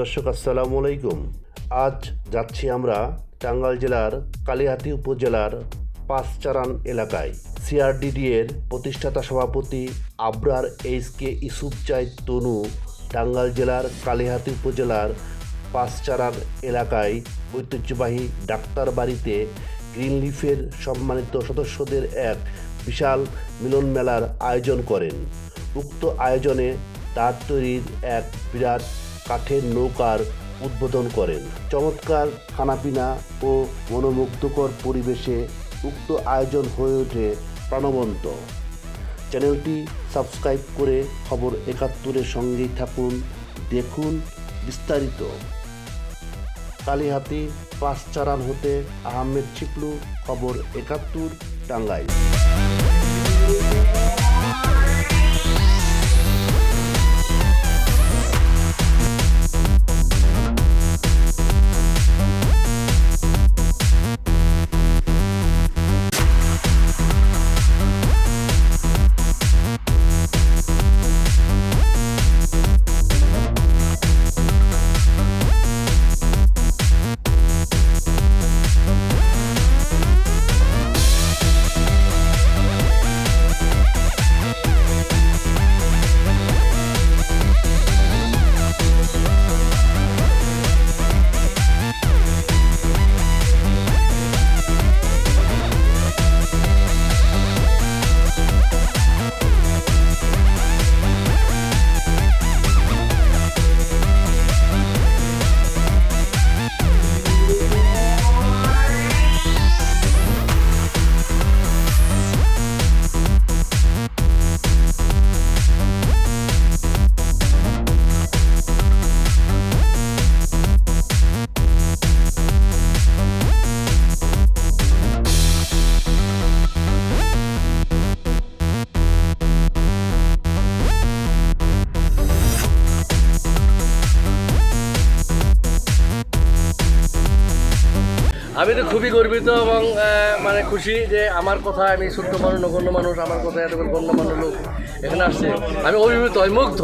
দর্শক, আসসালামু আলাইকুম। আজ যাচ্ছি আমরা টাঙ্গাইল জেলার কালিহাতি উপজেলার পাঁচচারান এলাকায়। সিআরডিডি এর প্রতিষ্ঠাতা সভাপতি আবরার এইচ কে ইসুফজাই তনু টাঙ্গাইল জেলার কালিহাতি উপজেলার পাঁচচারান এলাকায় ঐতিহ্যবাহী ডাক্তার বাড়িতে গ্রিনলিফের সম্মানিত সদস্যদের এক বিশাল মিলন মেলার আয়োজন করেন। উক্ত আয়োজনে তার তৈরির এক বিরাট কাঠের নৌকার উদ্বোধন করেন। চমৎকার খানাপিনা ও মনোমুগ্ধকর পরিবেশে উক্ত আয়োজন হয়ে ওঠে প্রাণবন্ত। চ্যানেলটি সাবস্ক্রাইব করে খবর একাত্তরের সঙ্গেই থাকুন। দেখুন বিস্তারিত। কালীহাতি পাঁচ চারান হতে আহমেদ চিকলু খবর একাত্তর, টাঙ্গাইল। আমি তো খুবই গর্বিত এবং মানে খুশি যে আমার কথা, আমি ছোট্ট মানুষ, নগণ্য মানুষ, আমার কথা এত মানুষ লোক এখানে আসছে। আমি অভিভূত, মুগ্ধ।